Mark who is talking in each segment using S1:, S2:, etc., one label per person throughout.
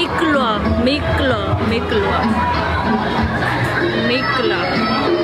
S1: make love, make love, make love, make love.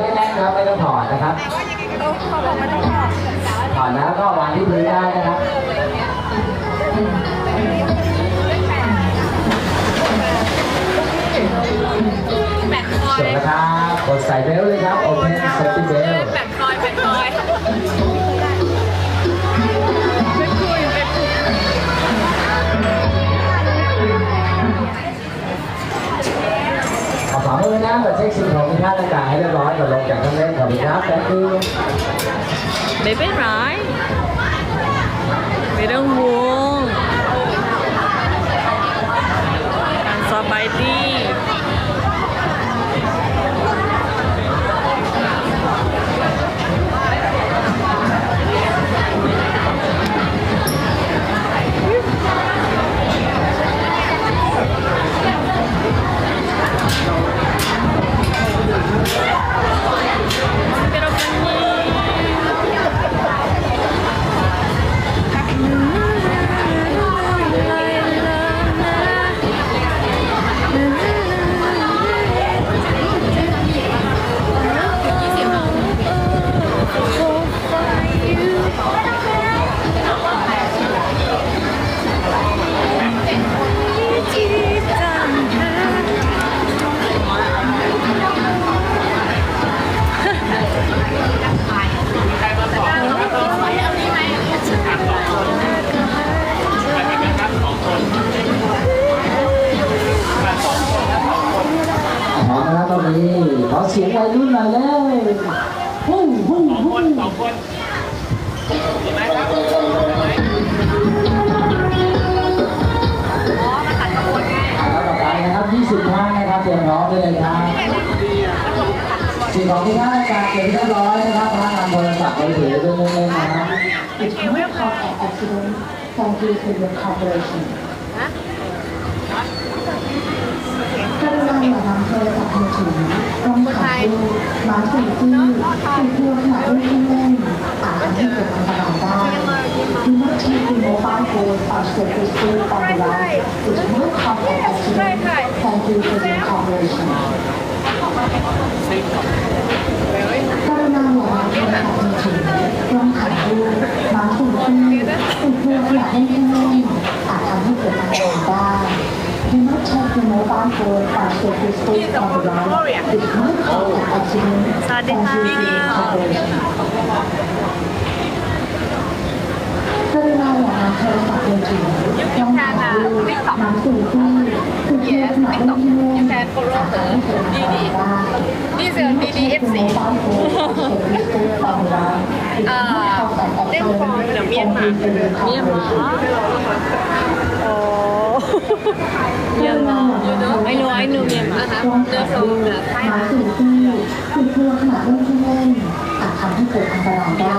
S1: ใบถูกเชือกให้แน่นครับไม่ต้องถอดนะครับถอดแล้วก็วางที่พื้นได้นะครับ
S2: แบตคอย
S1: จบแล้วครับกดใส่เบลต์เลยครับ Open Safety Belt
S2: แบตคอยแบตคอย
S1: ขอขวามือนะมาเช็คสิ่งของที่ท่านต่างๆให้เรียบร้อยก่อนลงจากเครื่องเล่นขอบคุณครับแ thank you
S2: ไม่ สิบ
S1: ห้านนะครับเตรียมร้อมได้เลยครับสิ่สองที่ท่านอารย์เก็บเรียร้อยนะครับพนักงานโทรศัพท์มือถือด้วยนึงนะครับ
S3: It's your contact accident. Thank you for your cooperation. กรุณมอย่านำโทรศัพท์มือถือลงขับดูหมาสีที่ติดตัวขณะเล่นเครื่อม่นอาจทำให้เกิดอันตราย Do not take the mobile phone or surface food on the ride. It will cause an accident. Thank you for your cooperation. กรุณาอย่านำโทรศัพท์มือถือต้องถ่ายรูปมาสิ่งที่เป็นเพื่อขณะเล่นเครื่องเล่นอาจทำให้เกิดอันตรายได้ mobile phone and safety state on the line did not cause an accident
S4: สวัสดีค่
S3: ณาอย่านำโทรศัพท์มือถือต้องถ่ายรูปนำสื่อที่คือเพื่อขณะเล่นที่เล่นอาจทำให้เกิดอันตรายได้
S4: นี่เสือ BDFC
S3: เอ่อเล่นฟอร์มเดี๋ยวเมียนมาเมียนมา
S4: โอ้เยังไอ้หนูไอ้หนูเมียมา
S3: เนื้อสูงเนื้อไทยมาสื่ที่คือเพื่อขณะเล่นที่เล่นอาจทำให้เกิดอันตรายได้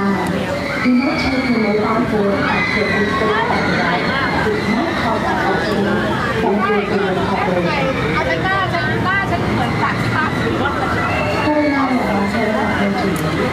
S3: ดูไม่ใช่คือโมบายโฟนอาจเกิดอุบัติเหตุอันตรายหรือไม่เข้ากับอาชีพของตัวเองคอร์ปอเรชั่น
S4: เอาเป็นหน้าฉันหน้าฉันเหมือนสัตว์ที่บ้านหรือว่า
S3: กรุณาอย่านำโทรศัพท์มือถือ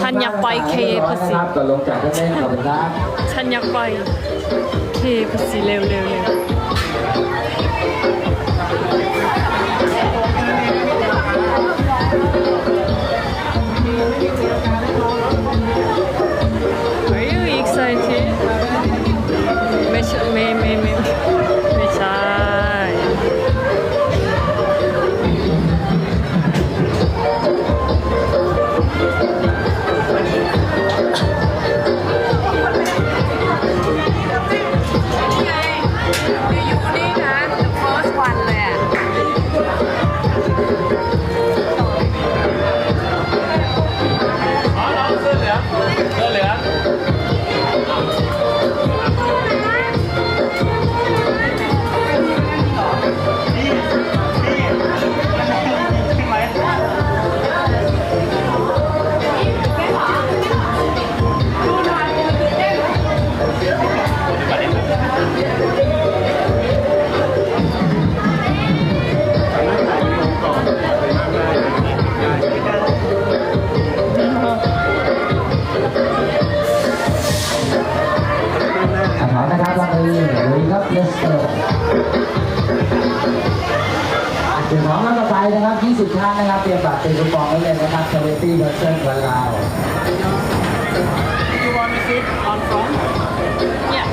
S2: ฉัน
S1: อ
S2: ยากไป KFC
S1: นะครับก่อนลงจากเครื่องเล่นขอบคุณครับ
S2: ฉันอยากไปเคพสีเร็วเร็วเร็ว
S4: นะ
S1: ครับวางมือลุยครับ let's go เดี๋ยวพร้อมแล้วต่อไปนะครับ 20ท่านนะครับ เตรียมบัตรเตรียมคูปองไว้เลยนะครับ20 person วันลาว
S2: เนี่ย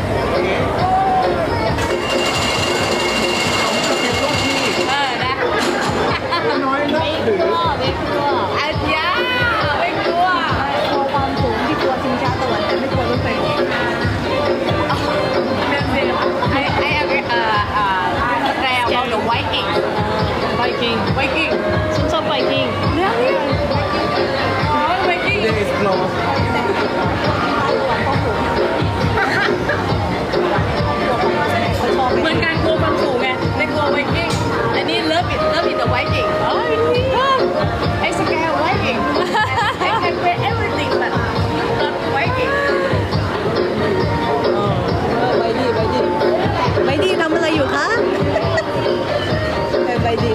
S2: เออนะน้อยไม่กลัวไม่กลัว
S4: อั กิ้
S3: งไว
S4: กิ้ง
S2: ฉันชอบไวกิ้ง
S4: เนี่ยอ๋อไวกิ้งเหมือนการกลัวความสูงไงไม่กลัวไวกิ้งอันนี้เลิฟอิดเลิฟอิดเดอะไวกิ้งเอ้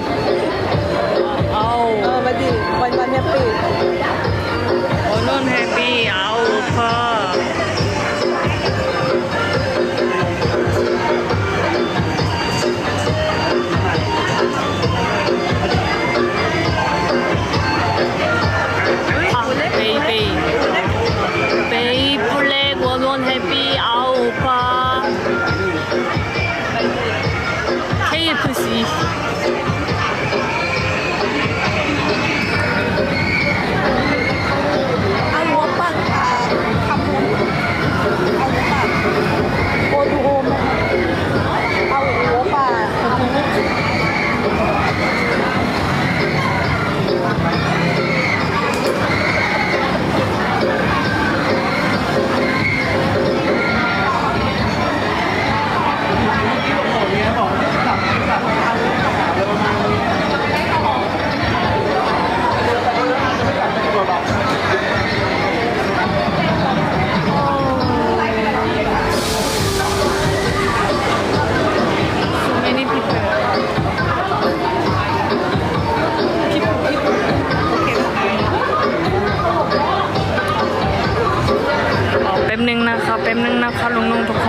S5: ใบดี
S2: เอา
S5: เ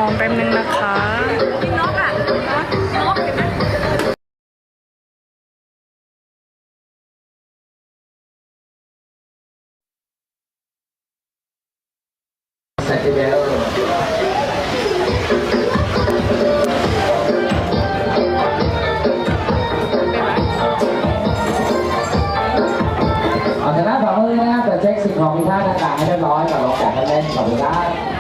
S5: อ
S6: งแป๊บนึงนะคะ
S7: นกอะนกเห็นไหม
S1: เสร็จแล้วเอาชนะฝ่ามือนะครับแต่เช็คสิ่งของมีค่าต่างๆให้เรียบร้อยก่อนลงจากการเล่นขอบคุณครับ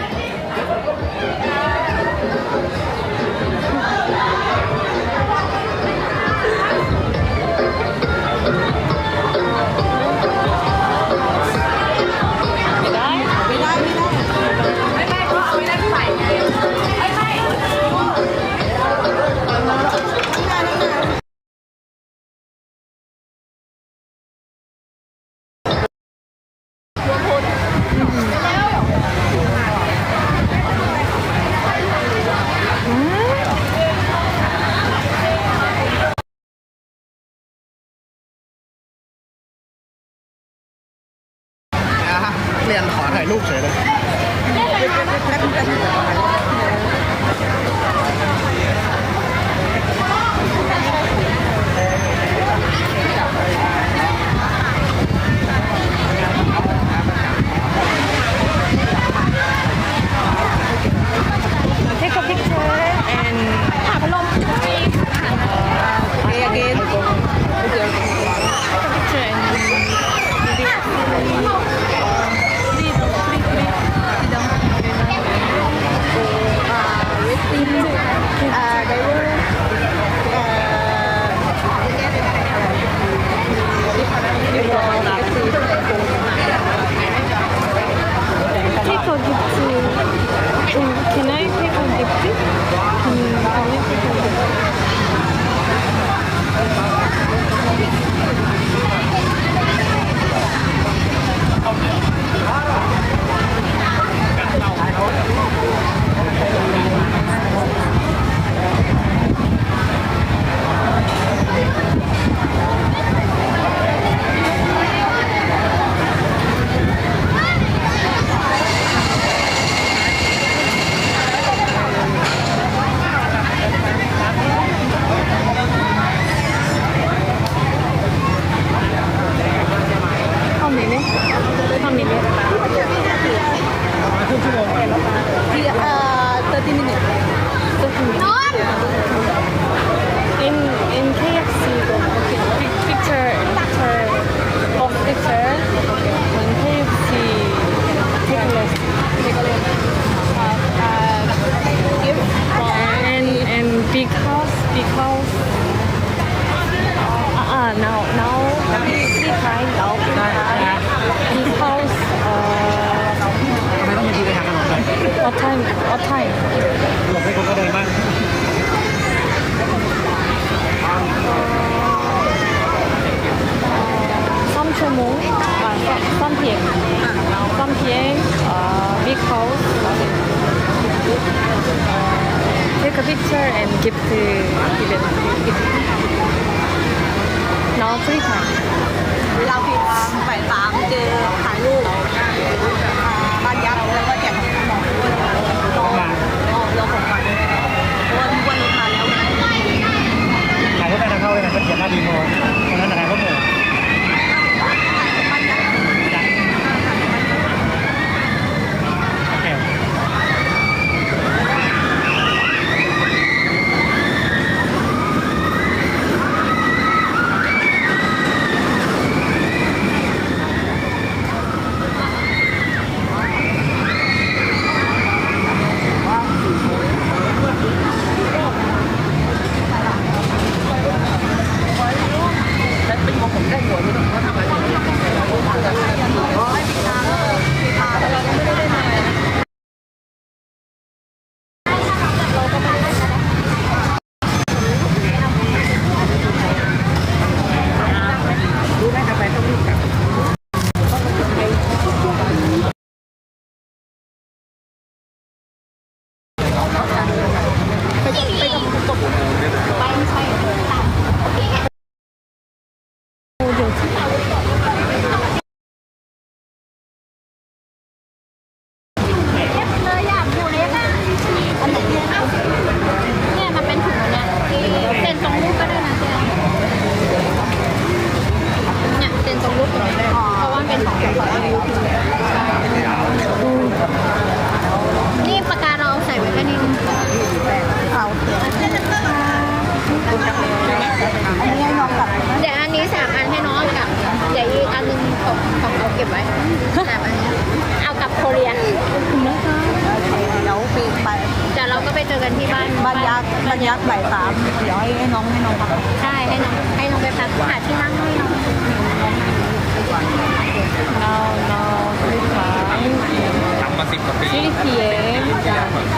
S2: ถ่ายรูปเฉยเลย
S6: picture and give to give it give now free time
S4: เราผิดฝ่ายสามเจอถ่ายรูปอ่าบ้านยักษ์แล้วก็แจกของด้วย
S2: ต้องมา
S4: อ๋อเราของขวัญเพราะว่าทุกวันนี้มาแล้ว
S2: ถ่ายรูปได้ทางเข้าเลยนะก็เขียนหน้าดีโมตรงนั้นถ่ายรูปหมู่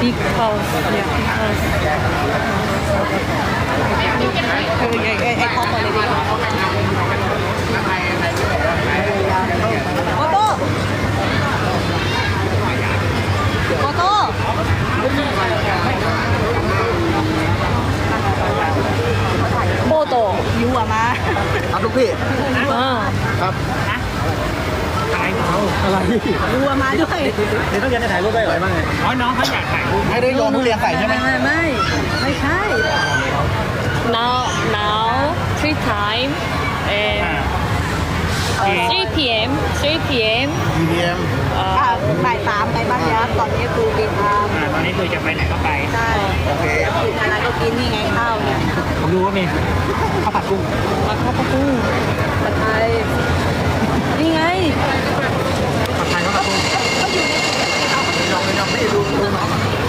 S2: big house yeah big house
S4: คือไอ้ไอ้ไอ้คอปเลยดิโกโต้โกโต้โบโตยูอะมา
S8: ครับลูกพี่ครับ อะไรเขาอะไร
S4: ยูอะมาด้วย
S8: เดี๋ยวต้องเรียนได้ถ่ายรูปได้ไหมบ้างไงอ๋อน้องเขาอยากถ่ายรูปไม่ได้โยนทุเรียนใส่ใช่ไหม
S4: ไม่ไม่ไม่ใช่
S2: now now free time and 3 p.m. 3 p.m.
S8: ดีเอ็ม
S2: uh,
S4: บ่ายสามไปบ้านยักษ์ตอนนี้คือกินข้าว
S8: ตอนนี้คือจะไปไหนก็ไป
S4: ใช่
S8: โอเค
S4: กินอะไรก็กินนี่ไงข้าวเนี่ย
S8: ผมดูว่ามีข้าวผัดกุ้ง
S4: มาข้าวปุ้งผัดไทย นี่ไงผั
S9: ดไทยเขาก็ตุ้เขาอยู่ในเราไม่ดูดูน้อ
S4: ง